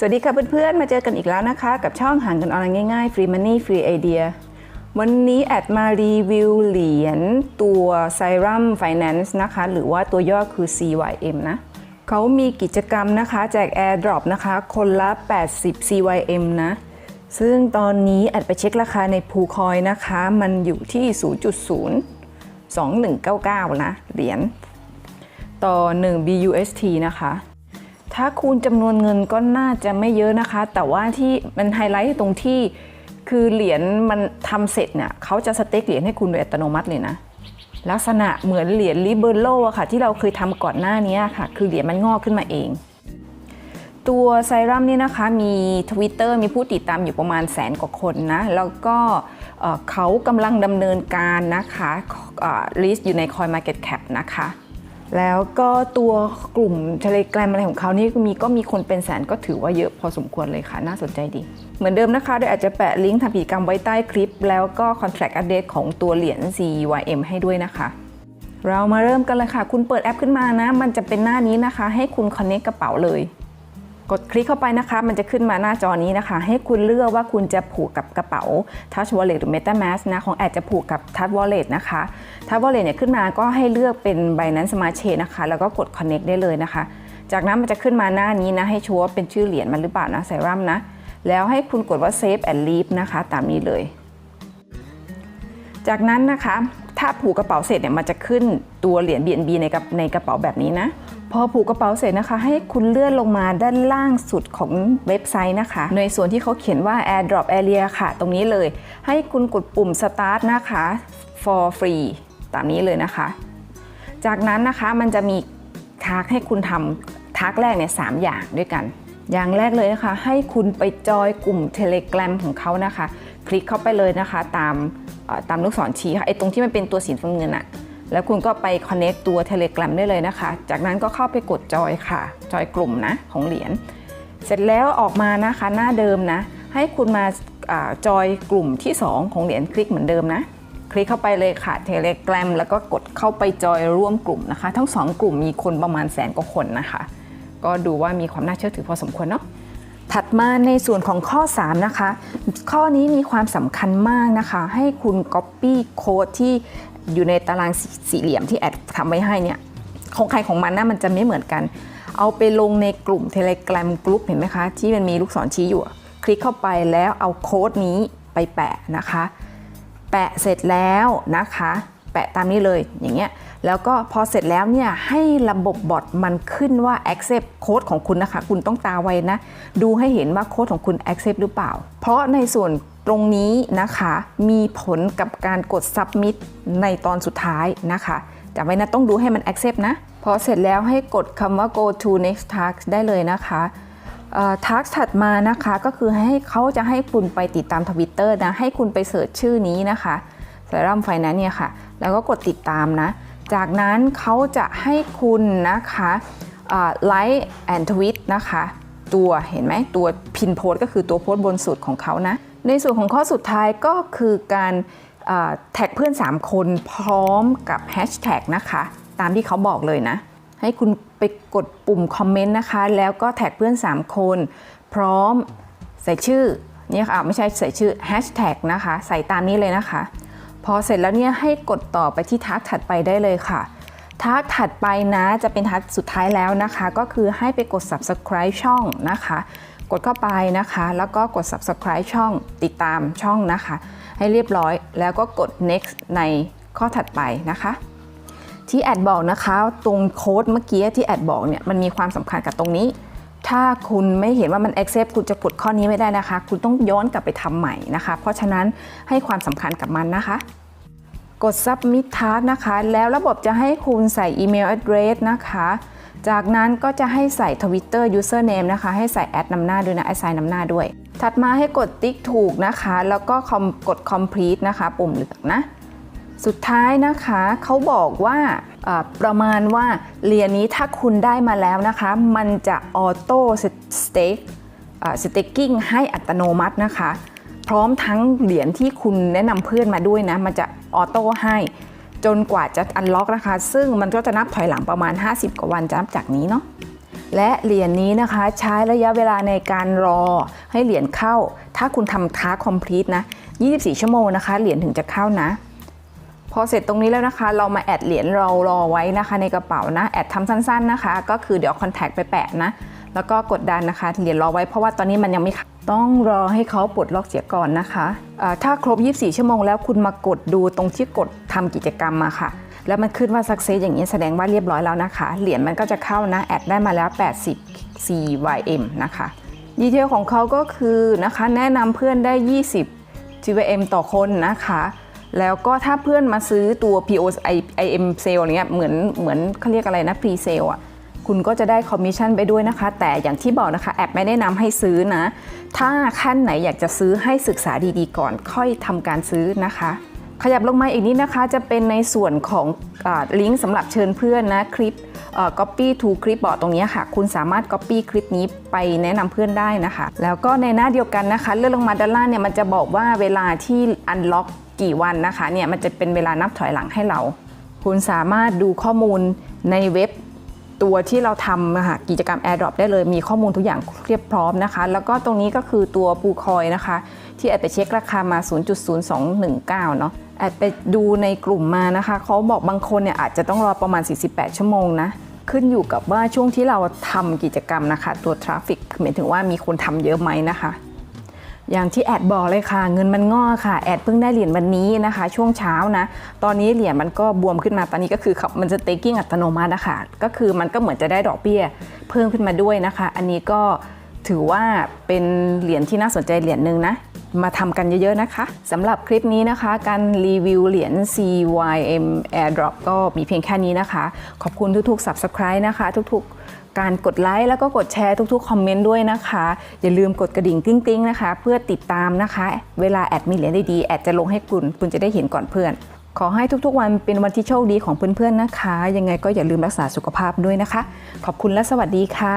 สวัสดีค่ะเพื่อนๆ มาเจอกันอีกแล้วนะคะ กับช่องหางกันออนไลน์ง่ายๆ Free Money Free Idea วันนี้แอดมารีวิวเหรียญตัว Sirum Finance นะคะ หรือว่าตัวย่อคือ CYM นะเขามีกิจกรรมนะคะแจก Airdrop นะคะ คนละ 80 CYM นะ ซึ่งตอนนี้แอดไปเช็คราคาในพูคอยนะคะ มันอยู่ที่ 0.0 2199 นะ เหรียญต่อ 1 BUST นะคะ ถ้าคูณจำนวนเงินก็น่าจะไม่เยอะนะคะ แต่ว่าที่มันไฮไลท์ตรงที่คือเหรียญมันทำเสร็จเนี่ยเขาจะสเต็กเหรียญให้คุณโดยอัตโนมัติเลยนะ ลักษณะเหมือนเหรียญลิเบอร์โลอะค่ะ ที่เราเคยทำก่อนหน้านี้ค่ะ คือเหรียญมันงอกขึ้นมาเอง ตัวไซรัมนี่นะคะมี Twitter มีผู้ติดตามอยู่ประมาณแสนกว่าคนนะ แล้วก็เขากำลังดำเนินการนะคะลิสต์อยู่ใน Coin Market Cap นะคะ แล้วก็ตัวกลุ่มเทเลกรมอะไรของเขานี่มีก็มีคนเป็นแสนก็ถือว่าเยอะพอสมควรเลยค่ะ น่าสนใจดี เหมือนเดิมนะคะโดยอาจจะแปะลิงก์ทำกิจกรรมไว้ใต้คลิป แล้วก็ contract update ของตัวเหรียญ CYM ให้ด้วยนะคะ เรามาเริ่มกันเลยค่ะ คุณเปิดแอปขึ้นมานะ มันจะเป็นหน้านี้นะคะ ให้คุณ connect กระเป๋าเลย กดคลิกเข้าไปนะคะ มันจะขึ้นมาหน้าจอนี้นะคะ ให้คุณเลือกว่าคุณจะผูกกับกระเป๋า Touch Wallet หรือ MetaMask นะ ของแอดจะผูกกับ Touch Wallet นะคะ Touch Wallet เนี่ยขึ้นมาก็ให้เลือกเป็น Binance Smart Chain นะคะ แล้วก็กด Connect ได้เลยนะคะ จากนั้นมันจะขึ้นมาหน้านี้นะ ให้ชัวร์เป็นชื่อเหรียญมันหรือเปล่านะไซรัมนะ แล้วให้คุณกดว่า Save and Leave นะคะ ตามนี้เลย จากนั้นนะคะ ถ้าผูกกระเป๋าเสร็จเนี่ย มันจะขึ้นตัวเหรียญ BNB ในกระในกระเป๋าแบบนี้นะ พอผูกกระเป๋าเสร็จนะคะ ให้คุณเลื่อนลงมาด้านล่างสุดของเว็บไซต์นะคะ ในส่วนที่เขาเขียนว่า AirDrop Area ค่ะ ตรงนี้เลย ให้คุณกดปุ่ม Start นะคะ for free ตามนี้เลยนะคะ จากนั้นนะคะมันจะมีทักให้คุณทำทักแรกเนี่ยสามอย่างด้วยกัน อย่างแรกเลยนะคะ ให้คุณไปจอยกลุ่ม Telegram ของเขานะคะ คลิกเข้าไปเลยนะคะ ตามตามลูกศรชี้ค่ะไอ้ตรงที่มันเป็นตัวสีน้ำเงินอะ แล้วคุณก็ไป connect ตัว Telegram ได้เลยนะคะ จากนั้นก็เข้าไปกดจอยค่ะ จอยกลุ่มนะของเหรียญ เสร็จแล้วออกมานะคะหน้าเดิมนะ ให้คุณมาอาจอยกลุ่มที่ 2 ของเหรียญคลิกเหมือนเดิมนะ คลิกเข้าไปเลยค่ะ Telegram แล้วก็กดเข้าไปจอยร่วมกลุ่มนะคะ ทั้ง 2 กลุ่มมีคนประมาณแสนกว่าคนนะคะ ก็ดูว่ามีความน่าเชื่อถือพอสมควรเนาะถัดมาในส่วนของข้อ 3 นะคะ ข้อนี้มีความสำคัญมากนะคะ ให้คุณ Copy Code ที่ อยู่ในตารางสีสี่เหลี่ยมที่แอดทำไว้ให้เนี่ยของใครของมันนะมันจะไม่เหมือนกัน เอาไปลงในกลุ่ม Telegram Group เห็นไหมคะ ที่มันมีลูกศรชี้อยู่ คลิกเข้าไปแล้วเอาโค้ดนี้ไปแปะนะคะ แปะเสร็จแล้วนะคะ แปะตามนี้เลยอย่างเงี้ยแล้วก็พอเสร็จแล้วเนี่ยให้ระบบบอทมันขึ้นว่า accept โค้ดของคุณนะคะ คุณต้องตาไวนะ ดูให้เห็นว่าโค้ดของคุณ accept หรือเปล่า เพราะในส่วน ตรงนี้นะคะมีผลกับการกด submit ในตอนสุดท้ายนะคะจำไว้นะต้องดูให้มัน accept นะ พอเสร็จแล้วให้กดคำว่า go to next task ได้เลยนะคะทักถัดมานะคะก็คือให้เขาจะให้คุณไปติดตามทวิตเตอร์นะ ให้คุณไปเสิร์ชชื่อนี้นะคะสายรัมไฟนั้นเนี่ยค่ะ แล้วก็กดติดตามนะ จากนั้นเขาจะให้คุณนะคะไลค์แอนทวิตนะคะ ตัวเห็นไหมตัวพินโพสก็คือตัวโพสบนสุดของเขานะ ในส่วนของข้อสุดท้ายก็คือการแท็กเพื่อน 3 คนพร้อมกับแฮชแท็กนะคะ ตามที่เขาบอกเลยนะ ให้คุณไปกดปุ่มคอมเมนต์นะคะ แล้วก็แท็กเพื่อน 3 คน พร้อมใส่ชื่อเนี่ยค่ะไม่ใช่ใส่ชื่อแฮชแท็กนะคะ ใส่ตามนี้เลยนะคะ พอเสร็จแล้วเนี่ยให้กดต่อไปที่ทักถัดไปได้เลยค่ะทักถัดไปนะจะเป็นทักสุดท้ายแล้วนะคะ ก็คือให้ไปกด subscribe ช่องนะคะ กดเข้าไปนะคะ แล้วก็กด subscribe ช่องติดตามช่องนะคะ ให้เรียบร้อย แล้วก็กด next ในข้อถัดไปนะคะที่แอดบอกนะคะตรงโค้ดเมื่อกี้ที่แอดบอกเนี่ยมันมีความสำคัญกับตรงนี้ ถ้าคุณไม่เห็นว่ามัน accept คุณจะกดข้อนี้ไม่ได้นะคะ คุณต้องย้อนกลับไปทำใหม่นะคะ เพราะฉะนั้นให้ความสำคัญกับมันนะคะ กด submit task นะคะ แล้วระบบจะให้คุณใส่อีเมล address นะคะ จากนั้นก็จะให้ใส่ Twitter username นะคะ ให้ใส่แอดนำหน้าด้วยนะ assign นำหน้าด้วย ถัดมาให้กดติ๊กถูกนะคะ แล้วก็กด complete นะคะ ปุ่มเหลืองนะสุดท้ายนะคะเขาบอกว่าประมาณว่าเหรียญนี้ถ้าคุณได้มาแล้วนะคะ มันจะออโต้สเต็กสเต็กกิ้งให้อัตโนมัตินะคะ พร้อมทั้งเหรียญที่คุณแนะนำเพื่อนมาด้วยนะ มันจะออโต้ให้ จนกว่าจะอันล็อกนะคะ ซึ่งมันก็จะนับถอยหลังประมาณ 50 กว่าวันจะนับจากนี้เนาะและเหรียญนี้นะคะใช้ระยะเวลาในการรอให้เหรียญเข้า ถ้าคุณทำท้าคอมพลีทนะ 24 ชั่วโมงนะคะ เหรียญถึงจะเข้านะ พอเสร็จตรงนี้แล้วนะคะ เรามาแอดเหรียญเรารอไว้นะคะ ในกระเป๋านะ แอดทำสั้น ๆนะคะ ก็คือเดี๋ยวคอนแทคไปแปะนะ แล้วก็กดดันนะคะ เหรียญรอไว้เพราะว่าตอนนี้มันยังไม่ ต้องรอให้เขาปลดล็อกเสียก่อนนะคะเอ่อถ้าครบ 24 ชั่วโมงแล้วคุณมากดดูตรงที่กดทำกิจกรรมมาค่ะ แล้วมันขึ้นว่า success อย่างนี้แสดงว่าเรียบร้อยแล้วนะคะ เหรียญมันก็จะเข้านะ แอดได้มาแล้ว80 CYM นะคะ ดีเทลของเขาก็คือนะคะ แนะนำเพื่อนได้ 20 GVM ต่อคนนะคะแล้วก็ถ้าเพื่อนมาซื้อตัว PO IM sale เงี้ยเหมือนเหมือนเขาเรียกอะไรนะ pre sale อะ คุณก็จะได้คอมมิชชั่นไปด้วยนะคะ แต่อย่างที่บอกนะคะแอปไม่ได้นำให้ซื้อนะ ถ้าขั้นไหนอยากจะซื้อให้ศึกษาดีๆ ก่อนค่อยทำการซื้อนะคะ ขยับลงมาอีกนิดนะคะ จะเป็นในส่วนของลิงก์สำหรับเชิญเพื่อนนะคลิปเอ่อ copy to clipboard ตรงนี้ค่ะ คุณสามารถ copy คลิปนี้ไปแนะนำเพื่อนได้นะคะ แล้วก็ในหน้าเดียวกันนะคะ เลื่อนลงมาด้านล่างเนี่ยมันจะบอกว่าเวลาที่ unlock กี่วันนะคะเนี่ยมันจะเป็นเวลานับถอยหลังให้เรา คุณสามารถดูข้อมูลในเว็บ ตัวที่เราทำนะคะกิจกรรม AirDrop ได้เลย มีข้อมูลทุกอย่างเรียบพร้อมนะคะ แล้วก็ตรงนี้ก็คือตัวปูคอยนะคะ ที่แอดไปเช็คราคามา 0.0219 เนาะแอดไปดูในกลุ่มมานะคะ เขาบอกบางคนเนี่ยอาจจะต้องรอประมาณ 48 ชั่วโมงนะ ขึ้นอยู่กับว่าช่วงที่เราทำกิจกรรมนะคะ ตัวทราฟิกหมายถึงว่ามีคนทำเยอะไหมนะคะ อย่างที่แอดบอกเลยค่ะ เงินมันงอค่ะ แอดเพิ่งได้เหรียญวันนี้นะคะ ช่วงเช้านะ ตอนนี้เหรียญมันก็บวมขึ้นมาตอนนี้ก็คือมันจะเตกิ้งอัตโนมัตินะคะก็คือมันก็เหมือนจะได้ดอกเบี้ยเพิ่มขึ้นมาด้วยนะคะ อันนี้ก็ถือว่าเป็นเหรียญที่น่าสนใจเหรียญหนึ่งนะ มาทำกันเยอะๆนะคะสำหรับคลิปนี้นะคะ การรีวิวเหรียญ CYM Airdrop ก็มีเพียงแค่นี้นะคะ ขอบคุณทุกๆ Subscribe นะคะ ทุกๆ การกดไลค์แล้วก็กดแชร์ทุกๆ คอมเมนต์ด้วยนะคะ อย่าลืมกดกระดิ่งติ้งๆนะคะ เพื่อติดตามนะคะ เวลาแอดมีเหรียญดีๆแอดจะลงให้คุณคุณจะได้เห็นก่อนเพื่อน ขอให้ทุกๆ วันเป็นวันที่โชคดีของเพื่อนๆนะคะ ยังไงก็อย่าลืมรักษาสุขภาพด้วยนะคะ ขอบคุณและสวัสดีค่ะ